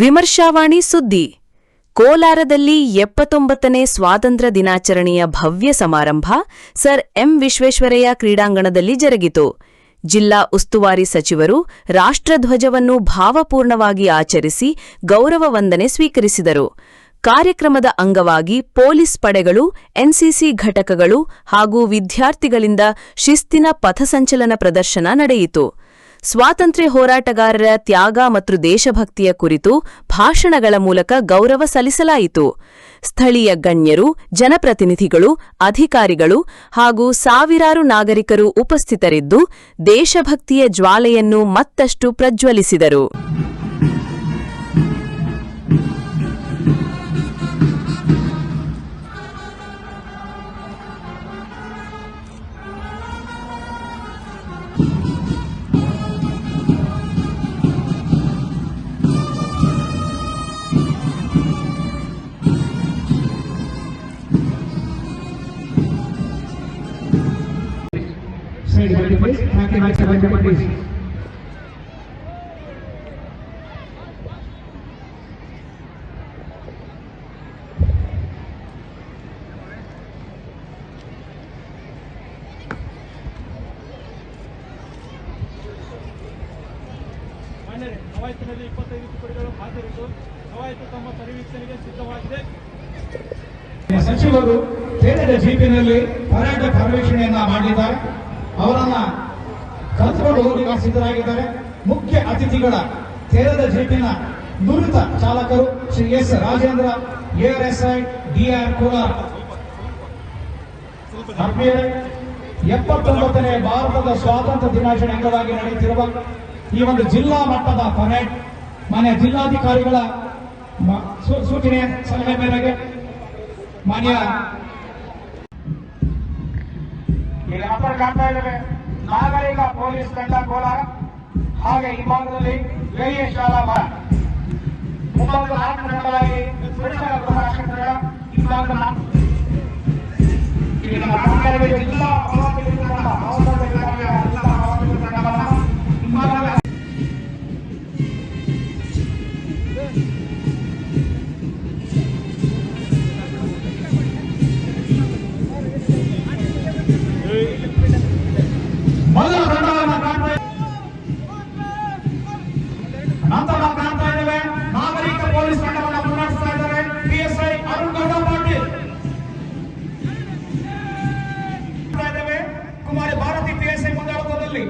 ವಿಮರ್ಶಾವಾಣಿ ಸುದ್ದಿ. ಕೋಲಾರದಲ್ಲಿ ಎಪ್ಪತ್ತೊಂಬತ್ತನೇ ಸ್ವಾತಂತ್ರ್ಯ ದಿನಾಚರಣೆಯ ಭವ್ಯ ಸಮಾರಂಭ ಸರ್ ಎಂ ವಿಶ್ವೇಶ್ವರಯ್ಯ ಕ್ರೀಡಾಂಗಣದಲ್ಲಿ ಜರುಗಿತು. ಜಿಲ್ಲಾ ಉಸ್ತುವಾರಿ ಸಚಿವರು ರಾಷ್ಟ್ರಧ್ವಜವನ್ನು ಭಾವಪೂರ್ಣವಾಗಿ ಆಚರಿಸಿ ಗೌರವ ವಂದನೆ ಸ್ವೀಕರಿಸಿದರು. ಕಾರ್ಯಕ್ರಮದ ಅಂಗವಾಗಿ ಪೊಲೀಸ್ ಪಡೆಗಳು, ಎನ್ಸಿಸಿ ಘಟಕಗಳು ಹಾಗೂ ವಿದ್ಯಾರ್ಥಿಗಳಿಂದ ಶಿಸ್ತಿನ ಪಥಸಂಚಲನ ಪ್ರದರ್ಶನ ನಡೆಯಿತು. ಸ್ವಾತಂತ್ರ್ಯ ಹೋರಾಟಗಾರರ ತ್ಯಾಗ ಮತ್ತು ದೇಶಭಕ್ತಿಯ ಕುರಿತು ಭಾಷಣಗಳ ಮೂಲಕ ಗೌರವ ಸಲ್ಲಿಸಲಾಯಿತು. ಸ್ಥಳೀಯ ಗಣ್ಯರು, ಜನಪ್ರತಿನಿಧಿಗಳು, ಅಧಿಕಾರಿಗಳು ಹಾಗೂ ಸಾವಿರಾರು ನಾಗರಿಕರು ಉಪಸ್ಥಿತರಿದ್ದು ದೇಶಭಕ್ತಿಯ ಜ್ವಾಲೆಯನ್ನು ಮತ್ತಷ್ಟು ಪ್ರಜ್ವಲಿಸಿದರು. Thank you, Mr. Benjamin, please. ಮಾನ್ಯರೇ ಕವಾಯತಿನಲ್ಲಿ ಇಪ್ಪತ್ತೈದು ತುಕಡಿಗಳು ಹಾಜರಿದ್ದು ಕವಾಯತು ತಮ್ಮ ಪರಿವೀಕ್ಷಣೆಗೆ ಸಿದ್ಧವಾಗಿದೆ ಸಚಿವರು ತೆರೆದ ಜೀಪಿನಲ್ಲಿ ಹೋರಾಟ ಪರಿವೀಕ್ಷಣೆಯನ್ನ ಮಾಡಲಿದ್ದಾರೆ ಅವರನ್ನ ಕರೆದುಕೊಂಡು ಹೋಗಲಿಕ್ಕೆ ಸಿದ್ಧರಾಗಿದ್ದಾರೆ. ಮುಖ್ಯ ಅತಿಥಿಗಳ ತೆರೆದ ಜೀಪಿನ ನುರಿತ ಚಾಲಕರು Shri S Rajendra AR S I DR Kolar. ಎಪ್ಪತ್ತೊಂಬತ್ತನೇ ಭಾರತದ ಸ್ವಾತಂತ್ರ್ಯ ದಿನಾಚರಣೆ ಅಂಗವಾಗಿ ನಡೆಯುತ್ತಿರುವ ಈ ಒಂದು ಜಿಲ್ಲಾ ಮಟ್ಟದ ಪರೇಡ್ ಮಾನ್ಯ ಜಿಲ್ಲಾಧಿಕಾರಿಗಳ ಸೂಚನೆ ಸಲಹೆ ಮೇರೆಗೆ ಮಾನ್ಯ ಈಗ ನಂತರ ಕಾಣ್ತಾ ಇದ್ದೇವೆ. ನಾಗರಿಕ ಪೊಲೀಸ್ ತಂಡ ಕೋಲಾರ, ಹಾಗೆ ಈ ಭಾಗದಲ್ಲಿ ವೇಯ ಶಾಲಾ ಮರ ಮುಂಭಾಗದ ನಾಲ್ಕು ಪುರುಷರ ಗೃಹ ತಂಡ ಈ ಭಾಗದ ನಾಲ್ಕು ಈಗ ನಮ್ಮ ಜಿಲ್ಲಾ ನಂತರ ಕಾಣ್ತಾ ಇದ್ದೇವೆ ನಾಗರಿಕ ಪೊಲೀಸ್ ತಂಡವನ್ನು ಮುನ್ನಡೆಸ್ತಾ ಇದ್ದಾರೆ. ಪಿಎಸ್ಐ ಅರುಣ್ ಗೌಡ ಪಾಟೀಲ್. ಕುಮಾರಿ ಭಾರತಿ ಪಿಎಸ್ಐ ಮುಂದಾಳತ್ವದಲ್ಲಿ.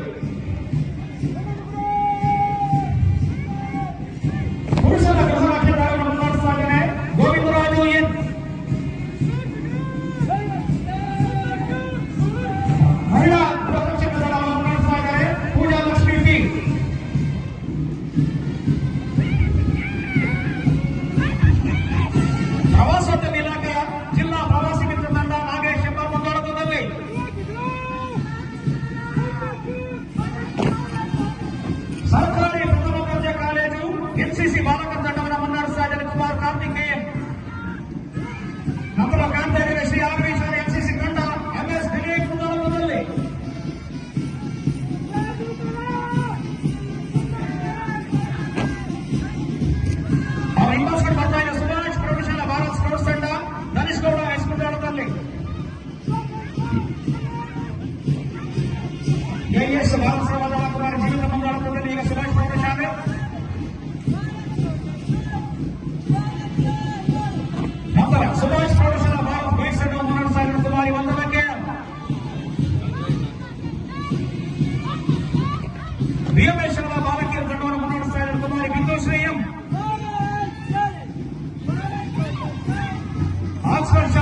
fuerza.